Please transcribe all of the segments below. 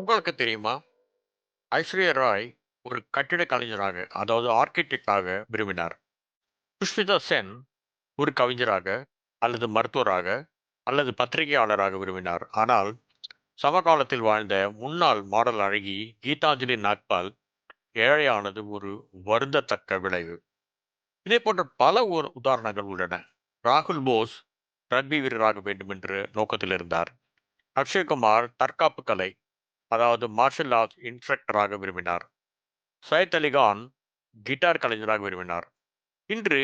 உங்களுக்கு தெரியுமா? ஐஸ்வர்யா ராய் ஒரு கட்டிடக் கலைஞராக, அதாவது ஆர்கிடெக்டாக விரும்பினார். புஷ்பிதா சென் ஒரு கவிஞராக, அல்லது மருத்துவராக, அல்லது பத்திரிகையாளராக விரும்பினார். ஆனால், சமகாலத்தில் வாழ்ந்த முன்னாள் மாடல் அழகி கீதாஞ்சலி நாக்பால் ஏழையானது ஒரு வருந்தத்தக்க விளைவு. இதே போன்ற பல உதாரணங்கள் உள்ளன. ராகுல் போஸ் ரக்பி வீரராக வேண்டும் என்ற நோக்கத்தில் இருந்தார். அக்ஷய்குமார் தற்காப்பு கலை, அதாவது மார்ஷல் ஆர்ட்ஸ் இன்ஸ்ட்ரக்டராக விரும்பினார். சையத் அலிகான் கிட்டார் கலைஞராக விரும்பினார். இன்று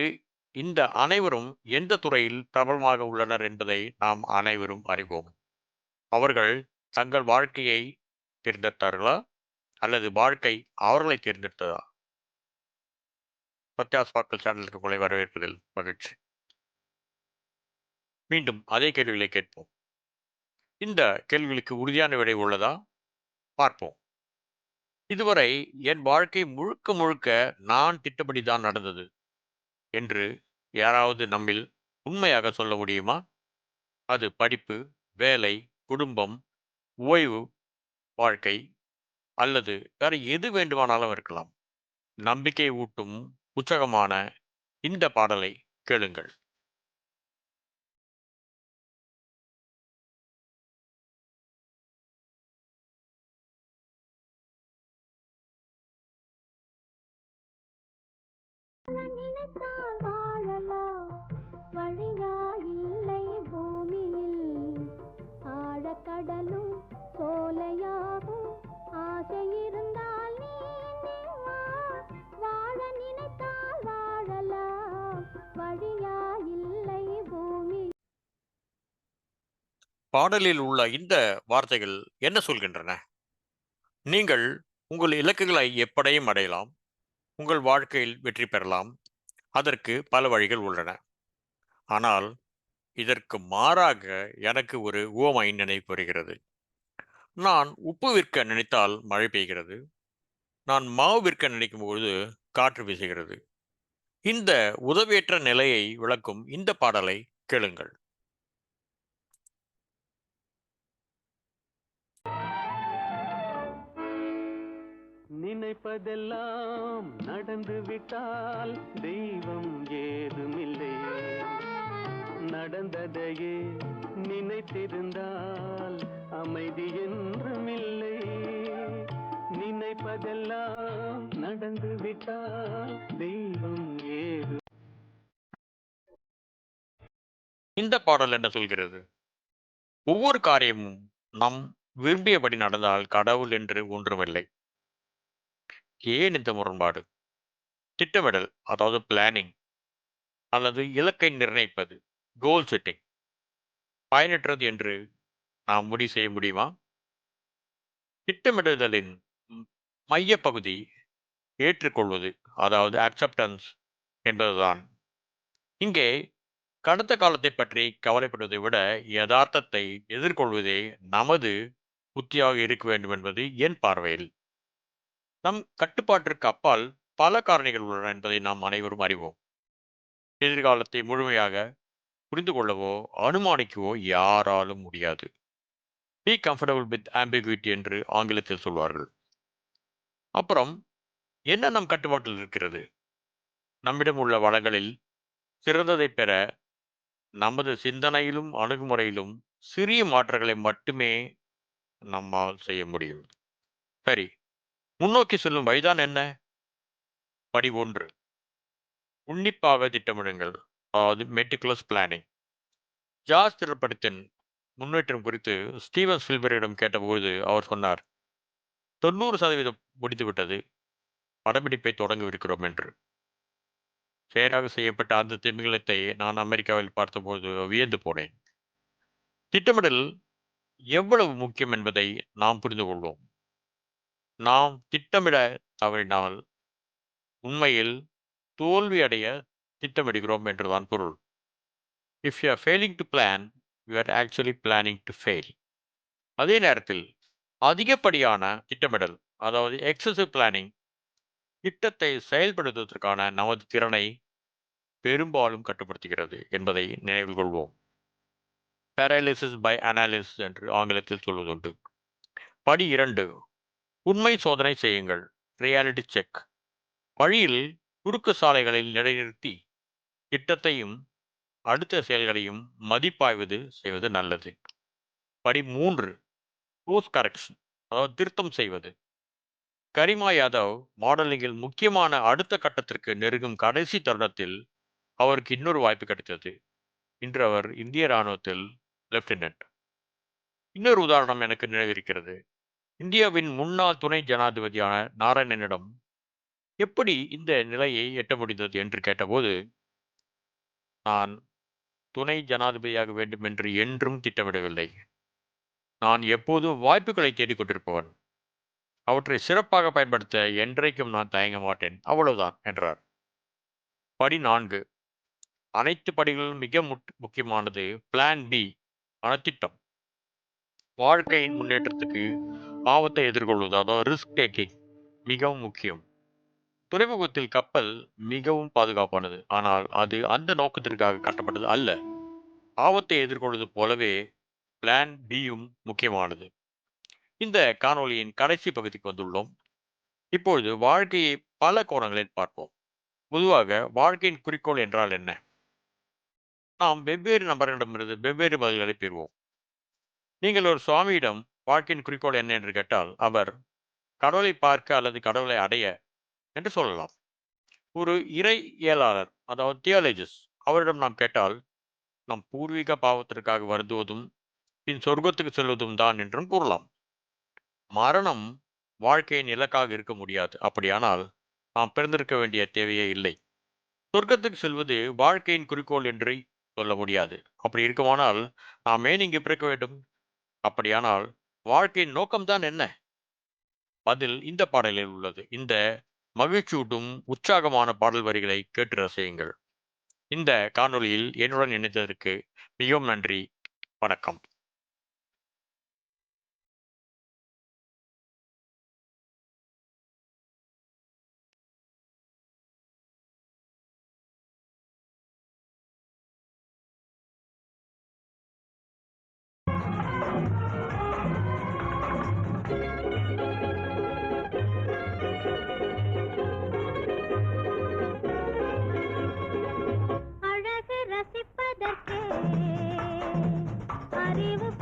இந்த அனைவரும் எந்த துறையில் பிரபலமாக உள்ளனர் என்பதை நாம் அனைவரும் அறிவோம். அவர்கள் தங்கள் வாழ்க்கையை தேர்ந்தெடுத்தார்களா? அல்லது வாழ்க்கை அவர்களை தேர்ந்தெடுத்ததா? சத்யாஸ் பாக்கல் சேனலுக்கு உங்களை வரவேற்பதில் மகிழ்ச்சி. மீண்டும் அதே கேள்விகளை கேட்போம். இந்த கேள்விகளுக்கு உறுதியான விடை உள்ளதா? பார்ப்போம். இதுவரை என் வாழ்க்கை முழுக்க முழுக்க நான் திட்டப்படி தான் நடந்தது என்று யாராவது நம்மில் உண்மையாக சொல்ல முடியுமா? அது படிப்பு, வேலை, குடும்பம், ஓய்வு வாழ்க்கை அல்லது வேற எது வேண்டுமானாலும் இருக்கலாம். நம்பிக்கை ஊட்டும் புத்தகமான இந்த பாடலை கேளுங்கள். நினைத்தால் வாழலாம் வழியா இல்லை பூமியில் ஆழக்கடலும் சோலையாகும் ஆசை இருந்தால் நீந்தி வா. வாழ நினைத்தால் வாழலாம் வழியா இல்லை பூமி பாடலில் உள்ள இந்த வார்த்தைகள் என்ன சொல்கின்றன? நீங்கள் உங்கள் இலக்குகளை எப்படையும் அடையலாம். உங்கள் வாழ்க்கையில் வெற்றி பெறலாம். அதற்கு பல வழிகள் உள்ளன. ஆனால் இதற்கு மாறாக எனக்கு ஒரு உவமை நினைவு வருகிறது. நான் உப்பு விற்க நினைத்தால் மழை பெய்கிறது. நான் மாவு விற்க நினைக்கும் பொழுது காற்று வீசுகிறது. இந்த உதவியற்ற நிலையை விளக்கும் இந்த பாடலை கேளுங்கள். நினைப்பதெல்லாம் நடந்து விட்டால் தெய்வம் ஏதுமில்லை நடந்ததையே நினைத்திருந்தால் அமைதி என்றுமில்லை நினைப்பதெல்லாம் நடந்து விட்டால் தெய்வம் ஏது இந்த பாடல் என்ன சொல்கிறது? ஒவ்வொரு காரியமும் நம் விரும்பியபடி நடந்தால் கடவுள் என்று ஒன்றுமில்லை. ஏன் இந்த முரண்பாடு? திட்டமிடல் அதாவது பிளானிங் அல்லது இலக்கை நிர்ணயிப்பது கோல் செட்டிங் பயனற்றது என்று நாம் முடிவு செய்ய முடியுமா? திட்டமிடுதலின் மையப்பகுதி ஏற்றுக்கொள்வது அதாவது அக்செப்டன்ஸ் என்பதுதான். இங்கே கடந்த காலத்தை பற்றி கவலைப்படுவதை விட யதார்த்தத்தை எதிர்கொள்வதே நமது உத்தியாக இருக்க வேண்டும் என்பது என் பார்வையில். நம் கட்டுப்பாட்டிற்கு அப்பால் பல காரணிகள் உள்ளன என்பதை நாம் அனைவரும் அறிவோம். எதிர்காலத்தை முழுமையாக புரிந்து கொள்ளவோ, அனுமானிக்கவோ யாராலும் முடியாது. பி கம்ஃபர்டபுள் வித் ஆம்பிகுயிட்டி என்று ஆங்கிலத்தில் சொல்வார்கள். அப்புறம் என்ன நம் கட்டுப்பாட்டில் இருக்கிறது? நம்மிடம் உள்ள வளங்களில் சிறந்ததைப் பெற நமது சிந்தனையிலும், அணுகுமுறையிலும் சிறிய மாற்றங்களை மட்டுமே நம்மால் செய்ய முடியும். சரி, முன்னோக்கி செல்லும் வழிதான் என்ன? படி 1 உன்னிப்பாக திட்டமிடுங்கள். அதாவது மெட்டிகுலஸ் பிளானிங். ஜாஸ் திரைப்படத்தின் முன்னேற்றம் குறித்து ஸ்டீவன் ஸ்பீல்பர்க்கிடம் கேட்டபோது அவர் சொன்னார், "90% முடிந்துவிட்டது. படப்பிடிப்பை தொடங்கவிருக்கிறோம்" என்று. சேராக செய்யப்பட்ட அந்த திமிங்கலத்தை நான் அமெரிக்காவில் பார்த்தபோது வியந்து போனேன். திட்டமிடல் எவ்வளவு முக்கியம் என்பதை நாம் புரிந்து கொள்வோம். நாம் திட்டமிட தவறினால் உண்மையில் தோல்வி அடைய திட்டமிடுகிறோம் என்றுதான் பொருள். If you are failing to plan, you are actually planning to fail. அதே நேரத்தில் அதிகப்படியான திட்டமிடல் அதாவது எக்ஸசிவ் பிளானிங் திட்டத்தை செயல்படுத்துவதற்கான நமது திறனை பெரும்பாலும் கட்டுப்படுத்துகிறது என்பதை நினைவில் கொள்வோம். பேரலிசிஸ் பை அனாலிசிஸ் என்று ஆங்கிலத்தில் சொல்வதுண்டு. படி இரண்டு உண்மை சோதனை செய்யுங்கள். ரியாலிட்டி செக் வழியில் குறுக்கு சாலைகளில் நிலைநிறுத்தி திட்டத்தையும் அடுத்த செயல்களையும் மதிப்பாய்வது செய்வது நல்லது. படி மூன்று கோர்ஸ் கரெக்ஷன் அதாவது திருத்தம் செய்வது. கரிமா யாதவ் மாடலிங்கில் முக்கியமான அடுத்த கட்டத்திற்கு நெருங்கும் கடைசி தருணத்தில் அவருக்கு இன்னொரு வாய்ப்பு கிடைத்தது. இன்று அவர் இந்திய ராணுவத்தில் லெப்டினன்ட் இன்னொரு உதாரணம் எனக்கு நினைவிருக்கிறது. இந்தியாவின் முன்னாள் துணை ஜனாதிபதியான நாராயணனிடம் எப்படி இந்த நிலையை எட்ட முடிந்தது என்று கேட்டபோது நான் துணை ஜனாதிபதியாக வேண்டும் என்று என்றும் திட்டமிடவில்லை. நான் எப்போதும் வாய்ப்புகளை தேடிக்கொண்டிருப்பவன். அவற்றை சிறப்பாக பயன்படுத்த என்றைக்கும் நான் தயங்க மாட்டேன். அவ்வளவுதான் என்றார். படி நான்கு. அனைத்து படிகளிலும் மிக முக்- முக்கியமானது பிளான் பி திட்டம் வாழ்க்கையின் முன்னேற்றத்துக்கு ஆபத்தை எதிர்கொள்வது அதாவது ரிஸ்க் டேக்கிங் மிகவும் முக்கியம். துறைமுகத்தில் கப்பல் மிகவும் பாதுகாப்பானது. ஆனால் அது அந்த நோக்கத்திற்காக கட்டப்பட்டது அல்ல. ஆபத்தை எதிர்கொள்வது போலவே பிளான் பியும் முக்கியமானது. இந்த காணொளியின் கடைசி பகுதிக்கு வந்துள்ளோம். இப்பொழுது வாழ்க்கையை பல கோணங்களில் பார்ப்போம். பொதுவாக வாழ்க்கையின் குறிக்கோள் என்றால் என்ன? நாம் வெவ்வேறு நபரிடமிருந்து வெவ்வேறு பதில்களை பெறுவோம். நீங்கள் ஒரு சுவாமியிடம் வாழ்க்கையின் குறிக்கோள் என்ன என்று கேட்டால் அவர் கடவுளை பார்க்க அல்லது கடவுளை அடைய என்று சொல்லலாம். ஒரு இறை இயலாளர் அதாவது தியாலஜிஸ் அவரிடம் நாம் கேட்டால் நம் பூர்வீக பாவத்திற்காக வருந்துவதும் பின் சொர்க்கத்துக்கு செல்வதும் தான் என்றும் கூறலாம். மரணம் வாழ்க்கையின் இலக்காக இருக்க முடியாது. அப்படியானால் நாம் பிறந்திருக்க வேண்டிய தேவையே இல்லை. சொர்க்கத்துக்கு செல்வது வாழ்க்கையின் குறிக்கோள் என்று சொல்ல முடியாது. அப்படி இருக்குமானால் நாம் ஏன் இங்கு பிறக்க வேண்டும்? அப்படியானால் வாழ்க்கையின் நோக்கம்தான் என்ன? பதில் இந்த பாடலில் உள்ளது. இந்த மகிழ்ச்சியூட்டும் உற்சாகமான பாடல் வரிகளை கேட்டு ரசியுங்கள். இந்த காணொளியில் என்னுடன் இணைந்ததற்கு மிகவும் நன்றி. வணக்கம்.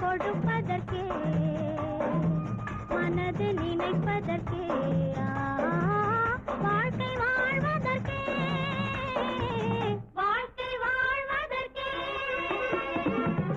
கொடுப்பதற்கே மனது நினைப்பதற்கே